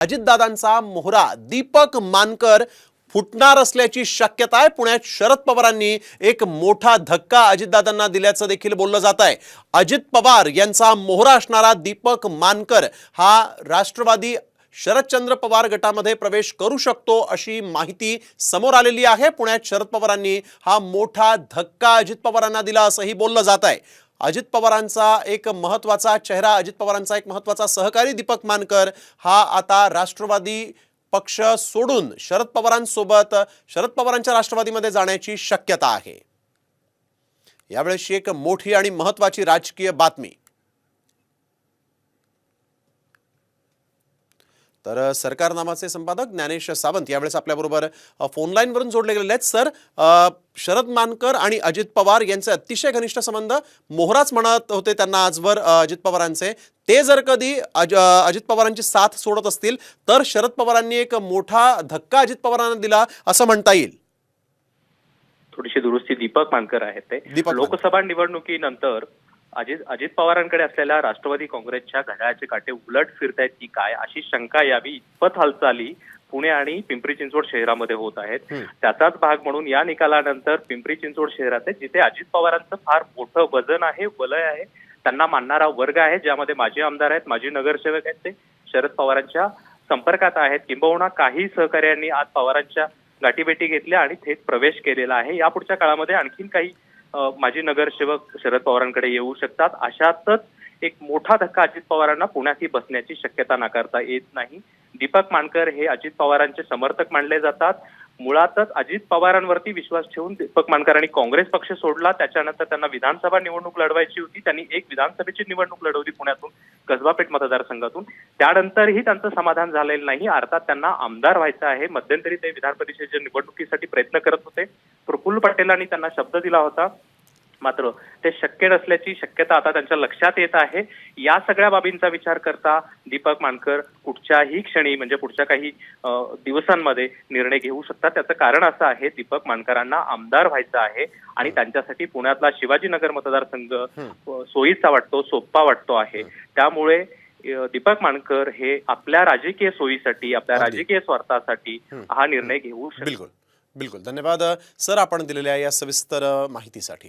अजितदादांचा मोहरा दीपक मानकर फुटणार असल्याची शक्यता आहे. पुण्यात शरद पवारांनी एक मोठा धक्का अजितदादांना दिल्याचं देखील बोललं जात आहे. अजित पवार यांचा मोहरा असणारा दीपक मानकर हा राष्ट्रवादी शरदचंद्र पवार गटामध्ये प्रवेश करू शकतो अशी माहिती समोर आलेली आहे. पुण्यात शरद पवारांनी हा मोठा धक्का अजित पवारांना दिला असंही बोललं जात आहे. अजित पवारांचा एक महत्त्वाचा चेहरा अजित पवारांचा एक महत्त्वाचा सहकारी दीपक मानकर हा आता राष्ट्रवादी पक्ष सोडून शरद पवारांसोबत शरद पवारांच्या राष्ट्रवादीमध्ये जाण्याची शक्यता आहे. यावेळेसची एक मोठी आणि महत्वाची राजकीय बातमी. तर सरकार नामाचे संपादक ज्ञानेश सावंत यावेळेस आपल्याबरोबर अ, फोन लाईनवरून जोडले गेलेले आहेत. सर शरद मानकर आणि अजित पवार यांचे अतिशय घनिष्ठ संबंध मोहराच म्हणत होते त्यांना आजवर अजित पवारांचे. ते जर कधी अज- अजित पवारांची साथ सोडत असतील तर शरद पवारांनी एक मोठा धक्का अजित पवारांना दिला असं म्हणता येईल. थोडीशी दुरुस्ती दीपक मानकर आहेत ते. लोकसभा निवडणुकीनंतर अजित अजित पवारांकडे असलेल्या राष्ट्रवादी काँग्रेसच्या घड्याळाचे काटे उलट फिरतायत की काय अशी शंका यावी इतपत हालचाली पुणे आणि पिंपरी चिंचवड शहरामध्ये होत आहेत. त्याचाच भाग म्हणून या निकालानंतर पिंपरी चिंचवड शहरात आहे जिथे अजित पवारांचं फार मोठं वजन आहे वलय आहे. त्यांना मानणारा वर्ग आहे ज्यामध्ये माजी आमदार आहेत माजी नगरसेवक आहेत ते. शरद पवारांच्या संपर्कात आहेत. किंबहुना काही सहकार्यांनी आज पवारांच्या गाठीभेटी घेतल्या आणि थेट प्रवेश केलेला आहे. यापुढच्या काळामध्ये आणखीन काही माजी नगरसेवक शरद पवारांकडे येऊ शकतात. अशातच एक मोठा धक्का अजित पवारांना पुण्यातही बसण्याची शक्यता नाकारता येत नाही. दीपक मानकर हे अजित पवारांचे समर्थक मानले जातात. मुळातच अजित पवारांवरती विश्वास ठेवून दीपक मानकरांनी काँग्रेस पक्ष सोडला. त्याच्यानंतर त्यांना विधानसभा निवडणूक लढवायची होती. त्यांनी एक विधानसभेची निवडणूक लढवली पुण्यातून. कसबापेठ मतदारसंघातून. त्यानंतरही त्यांचं समाधान झालेलं नाही. अर्थात त्यांना आमदार व्हायचं आहे. मध्यंतरी ते विधान परिषदेच्या निवडणुकीसाठी प्रयत्न करत होते. प्रफुल्ल पटेलांनी त्यांना शब्द दिला होता. मात्र ते शक्य नसल्याची शक्यता आता त्यांच्या लक्षात येत आहे. या सगळ्या बाबींचा विचार करता दीपक मानकर कुठच्याही क्षणी म्हणजे पुढच्या काही दिवसांमध्ये निर्णय घेऊ शकतात. त्याचं कारण असं आहे दीपक मानकरांना आमदार व्हायचं आहे आणि त्यांच्यासाठी पुण्यातला शिवाजीनगर मतदारसंघ सोयीचा वाटतो सोप्पा वाटतो आहे. त्यामुळे दीपक मानकर हे आपल्या राजकीय सोयीसाठी आपल्या. राजकीय स्वार्थासाठी हा निर्णय घेऊ बिलकुल. बिलकुल. धन्यवाद सर आपण दिलेल्या या सविस्तर माहितीसाठी.